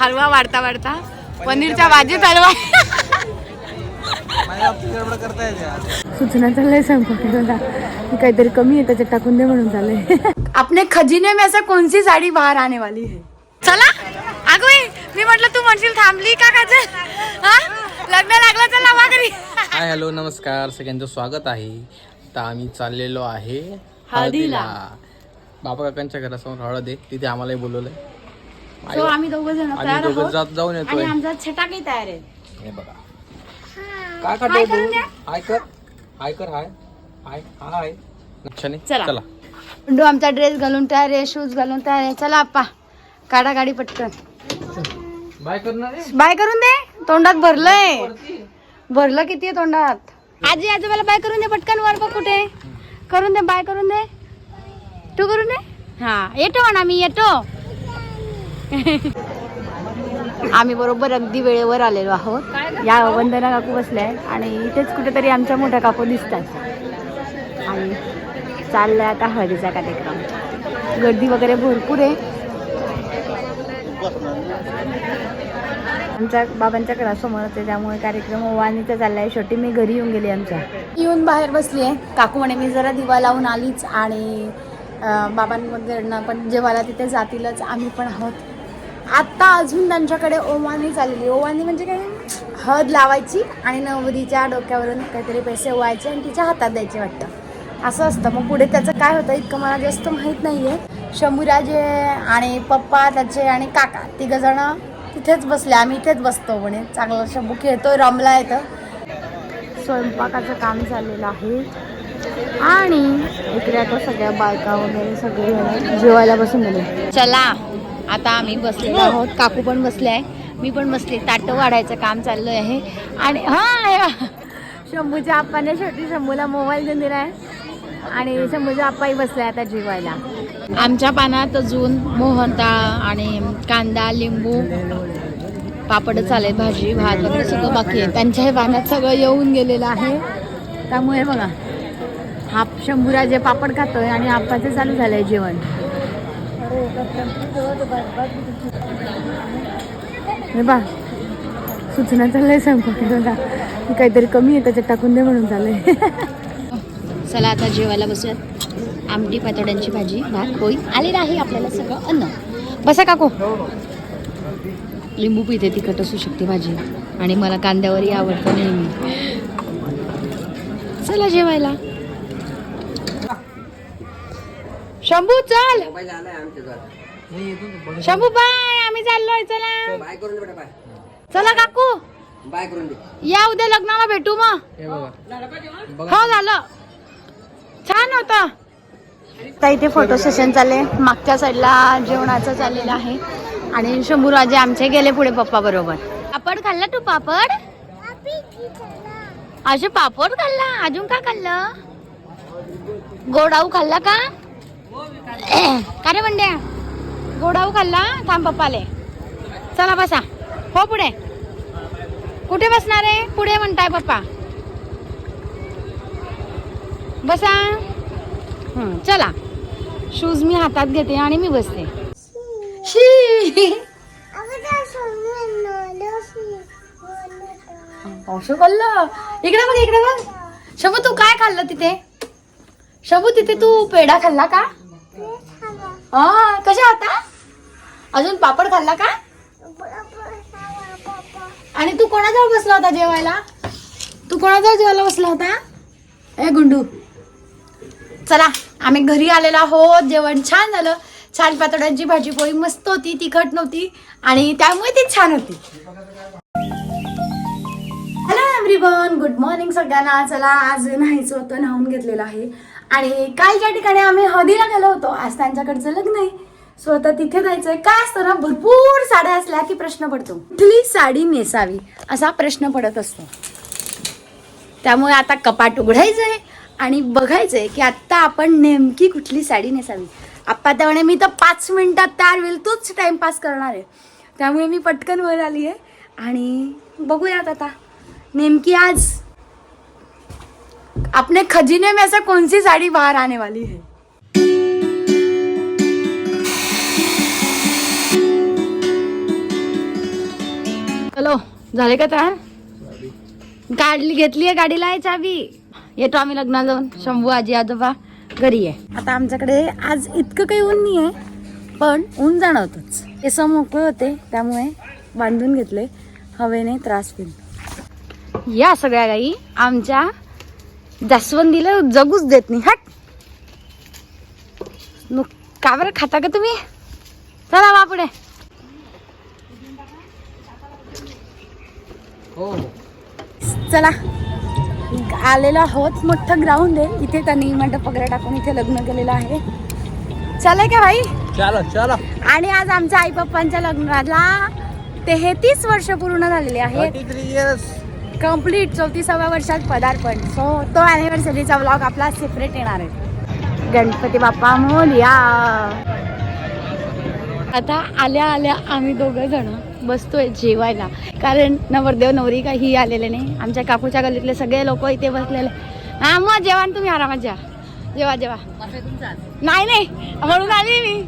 हलवा वाढता वाढता. पनीरच्या भाजीत हलवा सूचना चाललंय काहीतरी कमी आहे त्याच्यात टाकून दे म्हणून चाललंय. आपने खजिने में से कौन सी साडी बाहर आने वाली है? चला. अगं मी म्हटलं तू म्हणशील थांबली का हा? लग्न लागलं चला माघारी. हाय हॅलो नमस्कार. सगळ्यांचं स्वागत आहे. आता आम्ही चाललेलो आहे हळदीला. बाबा काकांच्या घरासमोर हळद आहे. तिथे आम्हालाही बोलवलंय. सो आम्ही दोघ जण आम्ही तयार दोघं आहोत. जात जाऊन आणि आमचा छटाकही तयार आहे. हे बघा. काय खातो तू? हाय कर. हाय कर हाय. हाय हाय. चला. आमचा ड्रेस घालून तयार आहे शूज घालून तयार आहे. चला आप्पा. काढा गाडी पटकन. बाय करणार आहे? बाय करून दे. तोंडात भरलंय. भरलं किती आहे तोंडात? आजी आजोबाला बाय करून दे पटकन. वर बघ कुठे. करून दे बाय करून दे. तू करून दे. हा येतो म्हणा मी येतो. आम्ही बरोबर अगदी वेळेवर आलेलो आहोत. या वंदना काकू बसल्या आहेत आणि इथेच कुठेतरी आमच्या मोठ्या काकू दिसतात. आणि चाललाय आता हळदीचा कार्यक्रम. गर्दी वगैरे भरपूर आहे. आमच्या बाबांच्या घरासमोरच आहे त्यामुळे कार्यक्रम वाणीचा चाललाय. शेवटी मी घरी येऊन गेली आमच्या. येऊन बाहेर बसली आहे. काकू म्हणे मी जरा दिवा लावून आलीच आणि अं, बाबांकडनं पण जेवायला तिथे जातीलच. आम्ही पण आहोत. आत्ता अजून त्यांच्याकडे ओवानी चाललेली ओवानी म्हणजे काय? हळद लावायची आणि नवरीच्या डोक्यावरून काहीतरी पैसे ओवायचे आणि तिच्या हातात द्यायचे वाटतं. असं असतं. मग पुढे त्याचं काय होतं? इतकं मला जास्त माहीत नाही आहे शंभूराजे आणि पप्पा त्याचे आणि काका तिघंजणं तिथेच बसले. आम्ही इथेच बसतो म्हणे. चांगला शंभू खेळतोय रमला येतं. स्वयंपाकाचं काम चाललेलं आहे. आणि इकडे आता सगळ्या बायका वगैरे सगळे जेवायला बसून गेले. चला. आता आम्ही बसलेलो आहोत. काकू पण बसले आहे. मी पण बसले. ताटं वाढायचं काम चाललं आहे. आणि हा शंभूच्या आप्पाने शेवटी शंभूला मोबाईल देऊन दिला आहे आणि शंभूच्या आप्पाही बसले आता जेवायला. आमच्या पानात अजून मोहनताळ आणि कांदा लिंबू पापड चालेल भाजी भात वगैरे सगळं बाकी आहे. त्यांच्याही पाण्यात सगळं येऊन गेलेलं आहे. त्यामुळे बघा हा शंभूराजे पापड खातोय आणि आप्पाचं चालू झालंय जेवण. हे बा सूचना चाललंय स्वयंपाकाला काहीतरी कमी आहे त्याच्यात टाकून दे म्हणून चाललंय चला आता जेवायला बसूयात. आमटी पातोड्यांची भाजी भात पोळी. आलेलं आहे आपल्याला सगळं अन्न. बसा काको. लिंबू पिते तिखट असू शकते भाजी. आणि मला कांद्यावरही आवडतं नेहमी. चला जेवायला. शंभू चल. शंभू बाय. आम्ही चाललोय चला. चला काकू. बाय करून दे. या उद्या लग्नाला भेटू मग. हे बघा. हो झालं. छान होतं. आता इथे फोटो सेशन चालले मागच्या साईडला जेवणाचं चाललेलं आहे. आणि शंभूराजे आमचे गेले पुढे पप्पा बरोबर. पापड खाल्ला तू पापड? असे पापड खाल्ला? अजून का खाल्लं? गोडाऊ खाल्ला का? का रे बंड्या गोडाऊ खाल्ला थांब पप्पाले. चला बसा. हो पुढे. कुठे बसणार आहे? पुढे म्हणताय पप्पा. बसा. हं, चला. शूज मी हातात घेते आणि मी बसते. शी. औषध खाल्लं? इकडे बघ इकडे बघ. शबू तू काय खाल्लं तिथे? शबू तिथे तू पेढा खाल्ला का? हा कशा आता? अजून पापड खाल्ला का? आणि तू कोणाजवळ बसला होता जेवायला? तू कोणाजवळ जेवायला बसला होता? ए गुंडू. चला आम्ही घरी आलेलो आहोत. जेवण छान झालं. छान पातोड्यांची भाजी पोळी मस्त होती तिखट नव्हती. आणि त्यामुळे ती छान होती. हॅलो एव्हरीवन गुड मॉर्निंग सगळ्यांना. चला आज न्हायचं होतं न्हावून घेतलेलं आहे. आणि काल ज्या ठिकाणी आम्ही हळदीला गेलो होतो आज त्यांच्याकडचं लग्न आहे. सो आता तिथे जायचंय. काय असतं ना भरपूर साड्या असल्या की प्रश्न पडतो. कुठली साडी नेसावी असा प्रश्न पडत असतो. त्यामुळे आता कपाट उघडायचंय आणि बघायचंय की आत्ता आपण नेमकी कुठली साडी नेसावी. आप्पा त्यामुळे मी तर पाच मिनिटात तयार होईल तोच टाइमपास करणार आहे. त्यामुळे मी पटकन वर आली आहे आणि बघूयात आता. नेमकी आज अपने खजीने में से कौन सी साड़ी बाहर आने वाली है? हॅलो झाले का तयार? काढली घेतली आहे गाडीला आहे चावी. येतो आम्ही लग्नाला जाऊन. शंभू आजी आजोबा घरी आहे. आता आमच्याकडे आज इतकं काही ऊन नाही आहे पण ऊन जाणवतच. केस मोकळे होते त्यामुळे बांधून घेतले. हवेने त्रास होईल या सगळ्या गाई आमच्या जास्वंदीला जगूच देत नाही हट. नु का बरं खाता का तुम्ही? चला बा पुढे. हो. चला. आलेलो आहोत मोठं ग्राउंड आहे. इथे त्यांनी मंडप वगैरे टाकून इथे लग्न केलेलं आहे. चालेल का भाई? चला चला. आणि आज आमच्या आई पप्पांच्या लग्नाला तेहतीस वर्ष पूर्ण झालेली इयर्स कंप्लीट चौतीसाव्या वर्षात पदार्पण. सो तो अॅनिव्हर्सरीचा व्लॉग आपला सेपरेट येणार आहे. गणपती बाप्पा मोर्या. आता आल्या आल्या आम्ही दोघं जण बसतोय जेवायला. कारण नवरदेव नवरी काही आलेले नाही. आमच्या काकूच्या गल्लीतले सगळे लोक इथे बसलेले. हा मग जेवा तुम्ही आरामात जा जेवा जेवा. नाही नाही. म्हणून आली मी.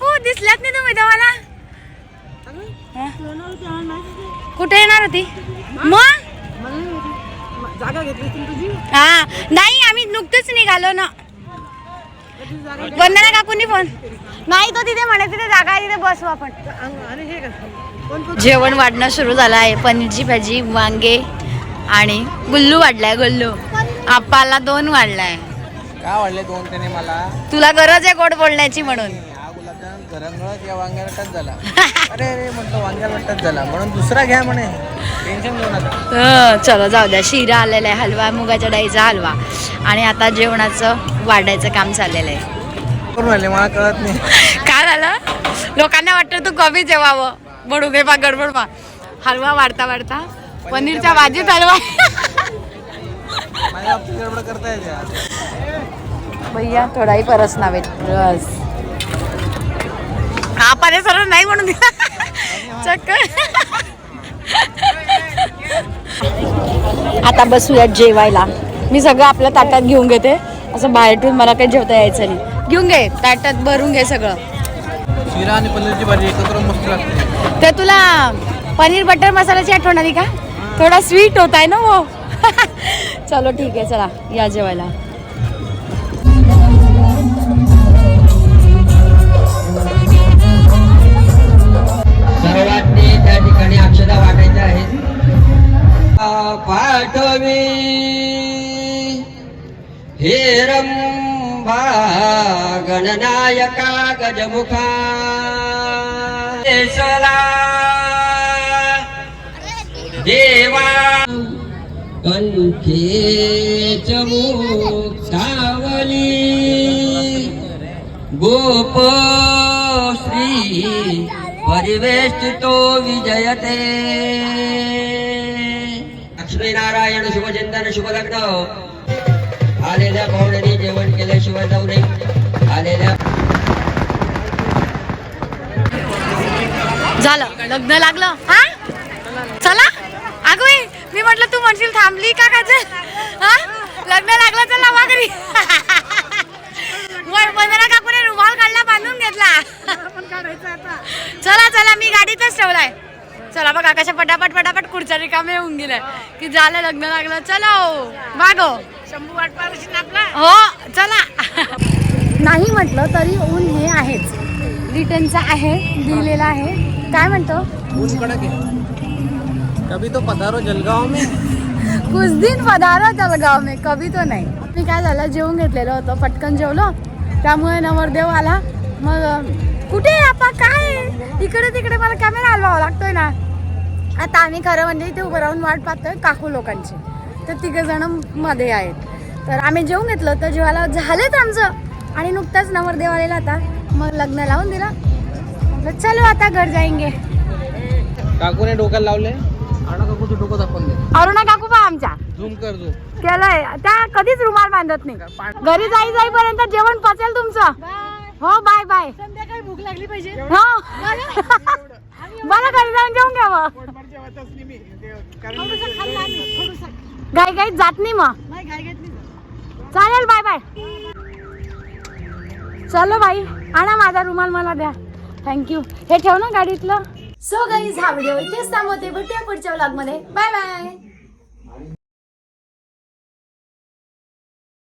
हो दिसल्यात नाही तुम्ही तेव्हा कुठे येणार होती? मग? जागा घेतली तुझी? हा. नाही आम्ही नुकतंच निघालो ना. वंदना काकूंनी फोन. नाही तो तिथे म्हणे तिथे जागा आहे तिथे बसू आपण. हे जेवण वाढणं सुरू झालं आहे. पनीरची भाजी वांगे आणि गुल्लू वाढलाय गुल्लू. आप्पाला दोन वाढलाय. का वाढले दोन त्याने मला? तुला गरज आहे गोड बोलण्याची म्हणून. हा घरांगळच या वांग्याला टच झाला. अरे अरे म्हटलं वांग्याला टच झाला. म्हणून दुसरा घ्या म्हणे. टेन्शन घेऊ नका. हं, चलो जाऊ द्या. शिरा आलेला आहे हलवा मुगाच्या डाळीचा हलवा. आणि आता जेवणाचं वाढायचं काम चाललेलं आहे. करून आले? मला कळत नाही. काय झालं? लोकांना वाटतं तू कमी जेवावं. म्हणू घे पा गडबड पा हलवा वाढता वाढता पनीरच्या भाजीत हलवा. माझ्या बाबतीत गडबड करता येते भैया थोडाही परस नावे रस हा सरळ नाही म्हणून दिला. चक्कर. आता बसूया जेवायला. मी सगळं आपल्या ताटात घेऊन घेते. असं बाहेरून मला काही जेवता यायचं नाही. घेऊन घे ताटात भरून घे सगळं. शिरा आणि पनीरची भाजी एकत्र मस्त लागते. ते तुला पनीर बटर मसाल्याची आठवण आली का? थोडा स्वीट होत आहे ना वो. चलो ठीक आहे चला. या जेवायला. पाठवी. हे रंभा गणनायका गजमुखा. देशला देवा कंठे चमुक्तावली गोप श्री परिवेष्टितो विजयते. लक्ष्मीनारायण शुभचिंतन शुभलग्न. आलेल्या पाहुण्याने जेवण केल्याशिवाय जाऊ नये. आलेल्या झालं. लग्न लागलं? हा? चला. अगं मी म्हटलं तू म्हणशील थांबली का काजल हा? लग्न लागलं चला माघारी वर- वंदना काकूने रुमाल काढला बांधून घेतला. चला चला मी गाडीतच ठेवलाय. चला बघा कशा पटापट पटापट खुर्च्या रिकामे होऊन गेलाय की झालं लग्न लागलं. चला मागो. शंभू वाट आपला? हो चला. नाही म्हटलं तरी ऊन हे आहेच. रिटर्नचं आहे दिलेलं आहे. काय म्हणतो? ऊन कडक आहे. कभी तो पधारो जलगाव में? कुछ दिन पधारा जलगाव में कभी तो नाही. मी काय झालं जेवून घेतलेलं होतं पटकन जेवलो. त्यामुळे नवरदेव आला. मग कुठे आपण काय? इकडे तिकडे मला कॅमेरा हलवावा लागतोय ना. आता आम्ही खरं म्हणजे इथे उभं राहून वाट पाहतोय काकू लोकांची. तर तिघ जणमध्ये आहेत. तर आम्ही जेवून घेतलं तर जेवायला झालंच आमचं. आणि नुकताच नवरदेव आलेला आता मग लग्न लावून दिलं. म्हटलं चलो आता घर जाएंगे काकूने डोक्याला लावले. काकूचं डोकं दाखवून अरुणा काकू पहा आमच्या. झूम कर झूम. केलंय. त्या कधीच रुमाल बांधत नाही. घरी जाई जाईपर्यंत जेवण पचेल तुमचं. हो बाय बाय. भूक लागली पाहिजे. हो. मला घरी जाऊन जेवून घ्यावं. गाई गाई जात नाही मग. नाही घाई घेतली चालेल बाय बाय. चलो बाई आणा माझा रुमाल मला द्या. थँक्यू हे ठेव ना गाडीतलं. सो गाईज हा व्हिडिओ इथेच थांबवते. भेटूया पुढच्या व्लॉगमध्ये बाय बाय